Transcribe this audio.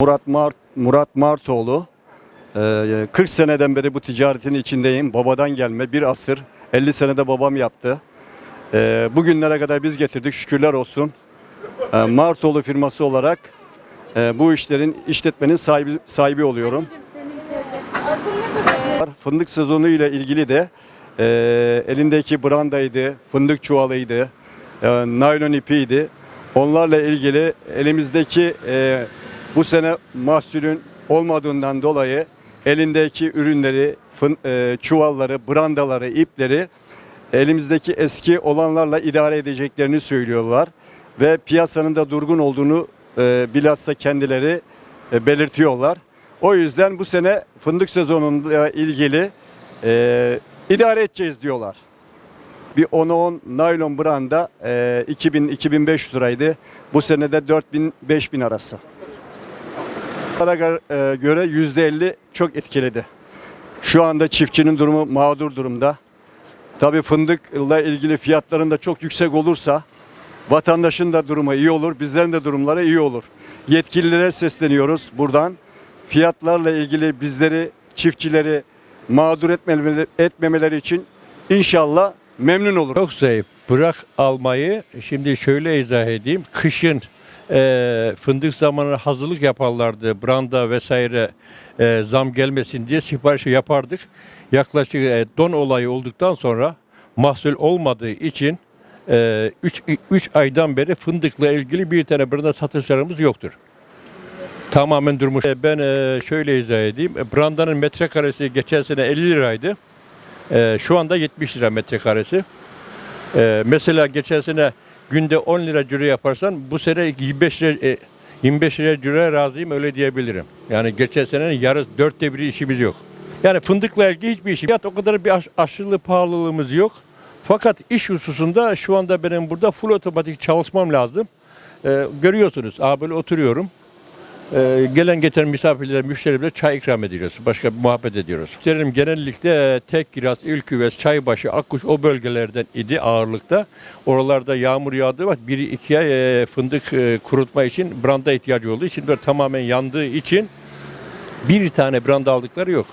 Murat Mart Murat Martoğlu. Ee, 40 seneden beri bu ticaretin içindeyim. Babadan gelme bir asır. 50 senede babam yaptı. Ee, Bugünlere kadar biz getirdik şükürler olsun. Ee, Martoğlu firması olarak e, bu işlerin işletmenin sahibi sahibi oluyorum. Fındık sezonu ile ilgili de e, elindeki brandaydı, fındık çuvalıydı, e, naylon ipiydi. Onlarla ilgili elimizdeki e, bu sene mahsulün olmadığından dolayı elindeki ürünleri, e, çuvalları, brandaları, ipleri elimizdeki eski olanlarla idare edeceklerini söylüyorlar. Ve piyasanın da durgun olduğunu e, bilhassa kendileri e, belirtiyorlar. O yüzden bu sene fındık sezonuyla ilgili e, idare edeceğiz diyorlar. Bir 10'a 10 naylon branda e, 2000-2500 liraydı. Bu sene de 4000-5000 arası. Bunlara e, göre %50 çok etkiledi. Şu anda çiftçinin durumu mağdur durumda. Tabii fındıkla ilgili fiyatların da çok yüksek olursa vatandaşın da durumu iyi olur, bizlerin de durumları iyi olur. Yetkililere sesleniyoruz buradan. Fiyatlarla ilgili bizleri, çiftçileri mağdur etmemeleri için inşallah memnun olur. Çok zayıf. Bırak almayı. Şimdi şöyle izah edeyim. Kışın e, fındık zamanı hazırlık yaparlardı. Branda vesaire e, zam gelmesin diye siparişi yapardık. Yaklaşık e, don olayı olduktan sonra mahsul olmadığı için 3 3 aydan beri fındıkla ilgili bir tane branda satışlarımız yoktur. Tamamen durmuş. E, Ben e, şöyle izah edeyim. E, Brandanın metrekaresi geçen sene 50 liraydı. E, Şu anda 70 lira metrekaresi. Ee, mesela geçen sene günde 10 lira ciro yaparsan bu sene 25 lira, e, 25 lira ciroya razıyım öyle diyebilirim. Yani geçen senenin yarısı dörtte biri işimiz yok. Yani fındıkla ilgili hiçbir işim yok. O kadar bir aş- aşırı pahalılığımız yok. Fakat iş hususunda şu anda benim burada full otomatik çalışmam lazım. Ee, görüyorsunuz, böyle oturuyorum. Ee, gelen geçen misafirlere, müşterilere çay ikram ediyoruz. Başka bir muhabbet ediyoruz. Müşterilerim genellikle tek kiraz, ilküves, çaybaşı, akkuş o bölgelerden idi ağırlıkta. Oralarda yağmur yağdığı vakit bir iki ay e, fındık e, kurutma için branda ihtiyacı olduğu için böyle tamamen yandığı için bir tane branda aldıkları yok.